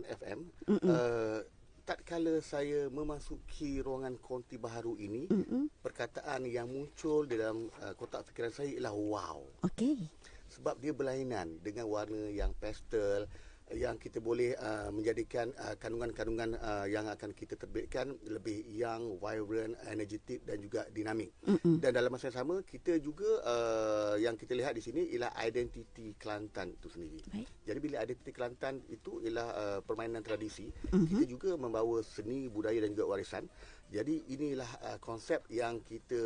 FM uh, tatkala saya memasuki ruangan konti baharu ini Mm-mm. perkataan yang muncul dalam uh, kotak fikiran saya ialah wow. Okey. Sebab dia berlainan dengan warna yang pastel yang kita boleh uh, menjadikan uh, kandungan-kandungan uh, yang akan kita terbitkan lebih young, vibrant, energetik dan juga dinamik. Mm-mm. Dan dalam masa yang sama kita juga uh, yang kita lihat di sini ialah identiti Kelantan itu sendiri. Baik. Jadi bila identiti Kelantan itu ialah uh, permainan tradisi, mm-hmm. kita juga membawa seni budaya dan juga warisan. Jadi inilah uh, konsep yang kita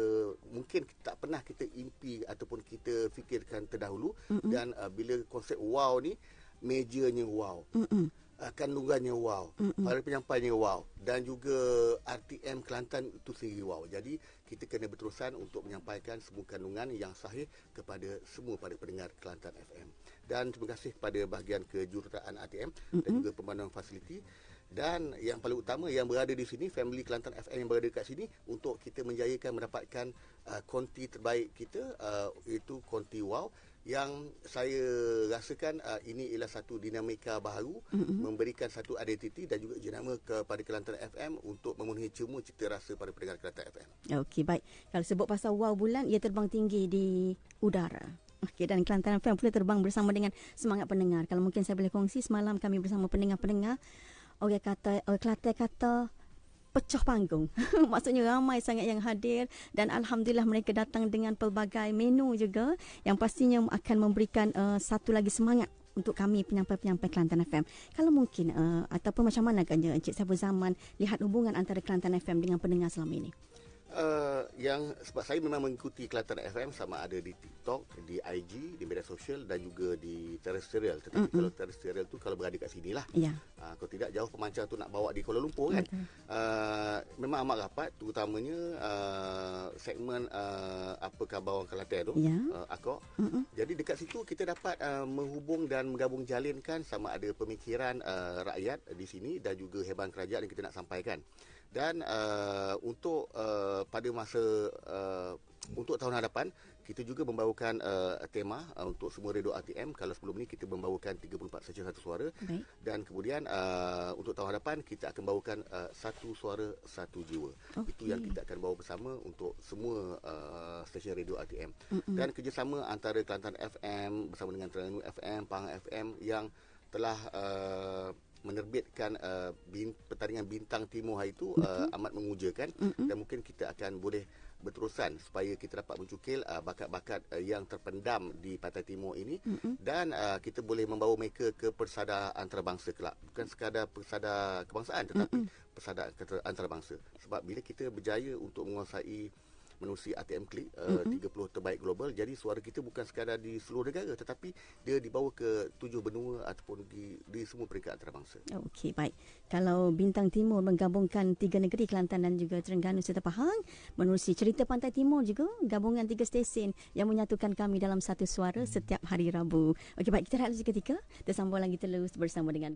mungkin tak pernah kita impi ataupun kita fikirkan terdahulu mm-hmm. dan uh, bila konsep wow ni mejanya wow. Mm-mm. Uh, kandungannya wow, Mm-mm. para penyampainya wow dan juga RTM Kelantan itu sendiri wow. Jadi kita kena berterusan untuk menyampaikan semua kandungan yang sahih kepada semua para pendengar Kelantan FM. Dan terima kasih kepada bahagian kejuruteraan RTM Mm-mm. dan juga pembangunan fasiliti dan yang paling utama yang berada di sini family Kelantan FM yang berada dekat sini untuk kita menjayakan mendapatkan uh, konti terbaik kita uh, iaitu konti wow yang saya rasakan uh, ini ialah satu dinamika baru mm-hmm. memberikan satu identiti dan juga jenama kepada Kelantan FM untuk memenuhi cuma cita rasa pada pendengar Kelantan FM. Okey baik. Kalau sebut pasal wow bulan ia terbang tinggi di udara. Okey dan Kelantan FM pula terbang bersama dengan semangat pendengar. Kalau mungkin saya boleh kongsi semalam kami bersama pendengar-pendengar orang kata orang Kelantan kata pecah panggung. Maksudnya ramai sangat yang hadir dan alhamdulillah mereka datang dengan pelbagai menu juga yang pastinya akan memberikan uh, satu lagi semangat untuk kami penyampai-penyampai Kelantan FM. Kalau mungkin uh, ataupun macam mana kan Encik Saiful Zaman lihat hubungan antara Kelantan FM dengan pendengar selama ini? Uh, yang sebab saya memang mengikuti Kelantan FM sama ada di TikTok, di IG, di media sosial dan juga di terrestrial. Tetapi mm-hmm. kalau terrestrial tu kalau berada kat sinilah. Ya. Yeah. Uh, kalau tidak jauh pemancar tu nak bawa di Kuala Lumpur kan. Uh, memang amat rapat terutamanya uh, segmen uh, apa khabar orang Kelantan tu. Yeah. Uh, Akok. Mm-hmm. Jadi dekat situ kita dapat uh, menghubung dan menggabung jalinkan sama ada pemikiran uh, rakyat di sini dan juga heban kerajaan yang kita nak sampaikan dan uh, untuk uh, pada masa uh, untuk tahun hadapan kita juga membawakan uh, tema uh, untuk semua radio ATM kalau sebelum ni kita membawakan 34 saja satu suara Baik. dan kemudian uh, untuk tahun hadapan kita akan bawakan uh, satu suara satu jiwa okay. itu yang kita akan bawa bersama untuk semua uh, stesen radio ATM Mm-mm. dan kerjasama antara Kelantan FM bersama dengan Terengganu FM Pahang FM yang telah uh, menerbitkan uh, bin, pertandingan bintang timur hari itu uh, amat mengujakan mm-hmm. dan mungkin kita akan boleh berterusan supaya kita dapat mencukil uh, bakat-bakat uh, yang terpendam di Pantai Timur ini mm-hmm. dan uh, kita boleh membawa mereka ke persada antarabangsa kelak bukan sekadar persada kebangsaan tetapi mm-hmm. persada antarabangsa sebab bila kita berjaya untuk menguasai menerusi ATM Click uh, mm-hmm. 30 terbaik global jadi suara kita bukan sekadar di seluruh negara tetapi dia dibawa ke tujuh benua ataupun di di semua peringkat antarabangsa. Okey baik. Kalau Bintang Timur menggabungkan tiga negeri Kelantan dan juga Terengganu serta Pahang menerusi cerita Pantai Timur juga gabungan tiga stesen yang menyatukan kami dalam satu suara setiap hari Rabu. Okey baik kita rehat seketika. Kita sambung lagi terus bersama dengan